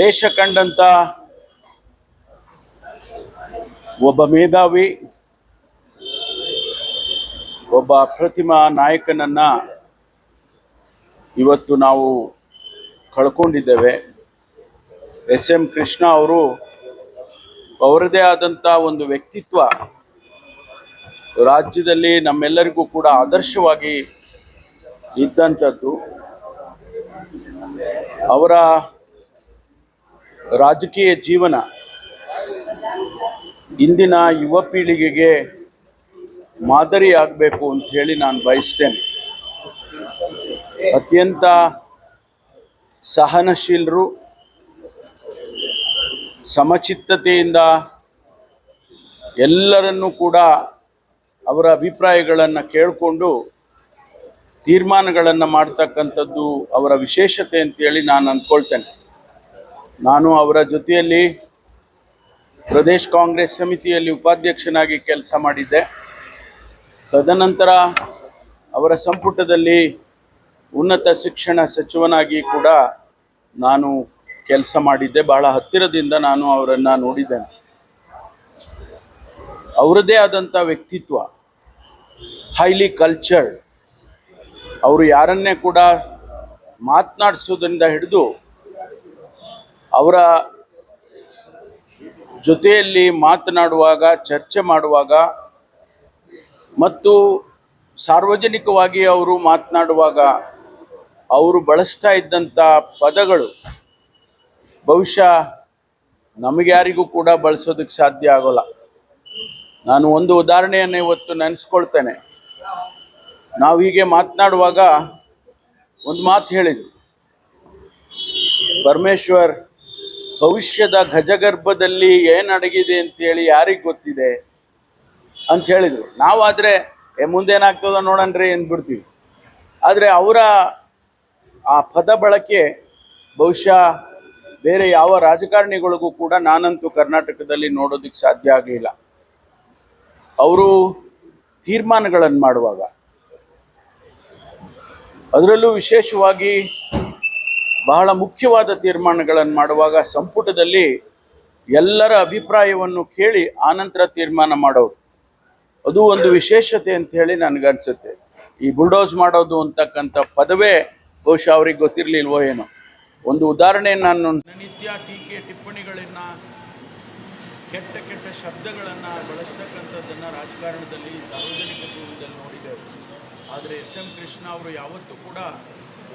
ದೇಶ ಕಂಡಂತ ಒಬ್ಬ ಮೇಧಾವಿ, ಒಬ್ಬ ಅಪ್ರತಿಮ ನಾಯಕನನ್ನ ಇವತ್ತು ನಾವು ಕಳ್ಕೊಂಡಿದ್ದೇವೆ. ಎಸ್ ಎಂ ಕೃಷ್ಣ ಅವರು ಅವರದೇ ಆದಂಥ ಒಂದು ವ್ಯಕ್ತಿತ್ವ ರಾಜ್ಯದಲ್ಲಿ ನಮ್ಮೆಲ್ಲರಿಗೂ ಕೂಡ ಆದರ್ಶವಾಗಿ ಇದ್ದಂಥದ್ದು ಅವರ ರಾಜಕೀಯ ಜೀವನ ಇಂದಿನ ಯುವ ಪೀಳಿಗೆಗೆ ಮಾದರಿ ಆಗಬೇಕು ಅಂತ ಹೇಳಿ ನಾನು ಬಯಸ್ತೇನೆ. ಅತ್ಯಂತ ಸಹನಶೀಲರು, ಸಮಚಿತ್ತತೆಯಿಂದ ಎಲ್ಲರನ್ನೂ ಕೂಡ ಅವರ ಅಭಿಪ್ರಾಯಗಳನ್ನು ಕೇಳಿಕೊಂಡು ತೀರ್ಮಾನಗಳನ್ನು ಮಾಡ್ತಕ್ಕಂಥದ್ದು ಅವರ ವಿಶೇಷತೆ ಅಂತೇಳಿ ನಾನು ಅಂದ್ಕೊಳ್ತೇನೆ. ನಾನು ಅವರ ಜೊತೆಯಲ್ಲಿ ಪ್ರದೇಶ್ ಕಾಂಗ್ರೆಸ್ ಸಮಿತಿಯಲ್ಲಿ ಉಪಾಧ್ಯಕ್ಷನಾಗಿ ಕೆಲಸ ಮಾಡಿದ್ದೆ. ತದನಂತರ ಅವರ ಸಂಪುಟದಲ್ಲಿ ಉನ್ನತ ಶಿಕ್ಷಣ ಸಚಿವನಾಗಿ ಕೂಡ ನಾನು ಕೆಲಸ ಮಾಡಿದ್ದೆ. ಬಹಳ ಹತ್ತಿರದಿಂದ ನಾನು ಅವರನ್ನು ನೋಡಿದ್ದೇನೆ. ಅವರದೇ ಆದಂಥ ವ್ಯಕ್ತಿತ್ವ ಹೈಲಿ ಕಲ್ಚರ್ಡ್ ಅವರು ಯಾರನ್ನೇ ಕೂಡ ಮಾತನಾಡಿಸೋದ್ರಿಂದ ಹಿಡಿದು ಅವರ ಜೊತೆಯಲ್ಲಿ ಮಾತನಾಡುವಾಗ, ಚರ್ಚೆ ಮಾಡುವಾಗ ಮತ್ತು ಸಾರ್ವಜನಿಕವಾಗಿ ಅವರು ಮಾತನಾಡುವಾಗ ಅವರು ಬಳಸ್ತಾ ಇದ್ದಂಥ ಪದಗಳು ಬಹುಶಃ ನಮಗ್ಯಾರಿಗೂ ಕೂಡ ಬಳಸೋದಕ್ಕೆ ಸಾಧ್ಯ ಆಗೋಲ್ಲ. ನಾನು ಒಂದು ಉದಾಹರಣೆಯನ್ನು ಇವತ್ತು ನೆನೆಸ್ಕೊಳ್ತೇನೆ. ನಾವು ಹೀಗೆ ಮಾತನಾಡುವಾಗ ಒಂದು ಮಾತು ಹೇಳಿದರು. ಪರಮೇಶ್ವರ್ ಭವಿಷ್ಯದ ಗಜಗರ್ಭದಲ್ಲಿ ಏನು ಅಡಗಿದೆ ಅಂತೇಳಿ ಯಾರಿಗೆ ಗೊತ್ತಿದೆ ಅಂತ ಹೇಳಿದರು. ನಾವಾದರೆ ಮುಂದೇನಾಗ್ತದೋ ನೋಡಣ್ರಿ ಅಂದ್ಬಿಡ್ತೀವಿ. ಆದರೆ ಅವರ ಆ ಪದ ಬಳಕೆ ಬಹುಶಃ ಬೇರೆ ಯಾವ ರಾಜಕಾರಣಿಗಳಿಗೂ ಕೂಡ ನಾನಂತೂ ಕರ್ನಾಟಕದಲ್ಲಿ ನೋಡೋದಕ್ಕೆ ಸಾಧ್ಯ ಆಗಲಿಲ್ಲ. ಅವರು ತೀರ್ಮಾನಗಳನ್ನು ಮಾಡುವಾಗ. ಅದರಲ್ಲೂ ವಿಶೇಷವಾಗಿ ಬಹಳ ಮುಖ್ಯವಾದ ತೀರ್ಮಾನಗಳನ್ನು ಮಾಡುವಾಗ ಸಂಪುಟದಲ್ಲಿ ಎಲ್ಲರ ಅಭಿಪ್ರಾಯವನ್ನು ಕೇಳಿ ಆನಂತರ ತೀರ್ಮಾನ ಮಾಡೋರು. ಅದು ಒಂದು ವಿಶೇಷತೆ ಅಂತ ಹೇಳಿ ನನಗನ್ಸುತ್ತೆ. ಈ ಬುಲ್ಡೋಸ್ ಮಾಡೋದು ಅಂತಕ್ಕಂಥ ಪದವೇ ಬಹುಶಃ ಅವ್ರಿಗೆ ಗೊತ್ತಿರಲಿಲ್ವೋ ಏನೋ. ಒಂದು ಉದಾಹರಣೆ ನಾನು ನಿತ್ಯ ಟೀಕೆ ಟಿಪ್ಪಣಿಗಳನ್ನು, ಕೆಟ್ಟ ಕೆಟ್ಟ ಶಬ್ದಗಳನ್ನು ಬಳಸ್ತಕ್ಕಂಥದ್ದನ್ನು ರಾಜಕಾರಣದಲ್ಲಿ ಸಾರ್ವಜನಿಕ ಜೀವನದಲ್ಲಿ ನೋಡಿದ್ದೇವೆ. ಆದರೆ ಎಸ್ ಎಂ ಕೃಷ್ಣ ಅವರು ಯಾವತ್ತೂ ಕೂಡ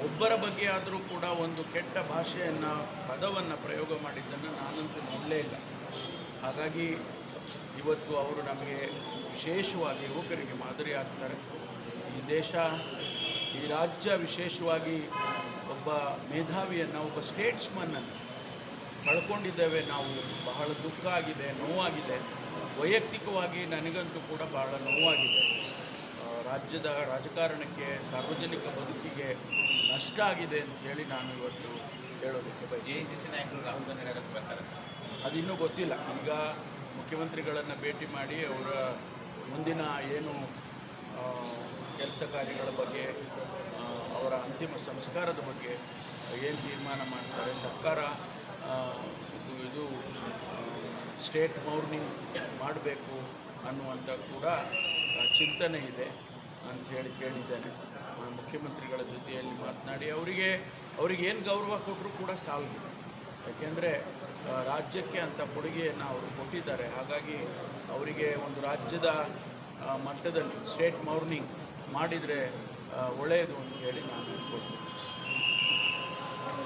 ಒಬ್ಬರ ಬಗ್ಗೆ ಆದರೂ ಕೂಡ ಒಂದು ಕೆಟ್ಟ ಭಾಷೆಯನ್ನು, ಪದವನ್ನು ಪ್ರಯೋಗ ಮಾಡಿದ್ದನ್ನು ನಾನಂತೂ ನೋಡಲೇ ಇಲ್ಲ. ಹಾಗಾಗಿ ಇವತ್ತು ಅವರು ನಮಗೆ ವಿಶೇಷವಾಗಿ ಯುವಕರಿಗೆ ಮಾದರಿ ಆಗ್ತಾರೆ. ಈ ದೇಶ, ಈ ರಾಜ್ಯ ವಿಶೇಷವಾಗಿ ಒಬ್ಬ ಮೇಧಾವಿಯನ್ನು, ಒಬ್ಬ ಸ್ಟೇಟ್ಸ್ಮನ್ನನ್ನು ಕಳ್ಕೊಂಡಿದ್ದೇವೆ. ನಾವು ಬಹಳ ದುಃಖ ಆಗಿದೆ, ನೋವಾಗಿದೆ. ವೈಯಕ್ತಿಕವಾಗಿ ನನಗಂತೂ ಕೂಡ ಬಹಳ ನೋವಾಗಿದೆ. ರಾಜ್ಯದ ರಾಜಕಾರಣಕ್ಕೆ, ಸಾರ್ವಜನಿಕ ಬದುಕಿಗೆ ನಷ್ಟ ಆಗಿದೆ ಅಂತ ಹೇಳಿ ನಾನು ಇವತ್ತು ಹೇಳೋದಕ್ಕೆ ಬಯಸಿ ಐ ಸಿ ಸಿ ನಾಯಕರು ರಾಹುಲ್ ಗಾಂಧಿ ನಗರಕ್ಕೆ ಬರ್ತಾರೆ ಅದಿನ್ನೂ ಗೊತ್ತಿಲ್ಲ. ಈಗ ಮುಖ್ಯಮಂತ್ರಿಗಳನ್ನು ಭೇಟಿ ಮಾಡಿ ಅವರ ಮುಂದಿನ ಏನು ಕೆಲಸ ಕಾರ್ಯಗಳ ಬಗ್ಗೆ ಅವರ ಅಂತಿಮ ಸಂಸ್ಕಾರದ ಬಗ್ಗೆ ಏನು ತೀರ್ಮಾನ ಮಾಡ್ತಾರೆ ಸರ್ಕಾರ ಇದು- ಇದು ಸ್ಟೇಟ್ ಮೌರ್ನಿಂಗ್ ಮಾಡಬೇಕು ಅನ್ನುವಂಥ ಕೂಡ ಚಿಂತನೆ ಇದೆ ಅಂತ ಹೇಳಿ ಕೇಳಿದ್ದೇನೆ. ಮುಖ್ಯಮಂತ್ರಿಗಳ ಜೊತೆಯಲ್ಲಿ ಮಾತನಾಡಿ ಅವರಿಗೆ ಅವರಿಗೆ ಏನು ಗೌರವ ಕೊಟ್ಟರು ಕೂಡ ಸಾಲದು. ಯಾಕೆಂದರೆ ರಾಜ್ಯಕ್ಕೆ ಅಂತ ಕೊಡುಗೆಯನ್ನು ಅವರು ಕೊಟ್ಟಿದ್ದಾರೆ. ಹಾಗಾಗಿ ಅವರಿಗೆ ಒಂದು ರಾಜ್ಯದ ಮಟ್ಟದಲ್ಲಿ, ಸ್ಟೇಟ್ ಮೌರ್ನಿಂಗ್ ಮಾಡಿದರೆ ಒಳ್ಳೆಯದು ಅಂತ ಹೇಳಿ ನಾನು ಅನ್ಕೊಳ್ತೀನಿ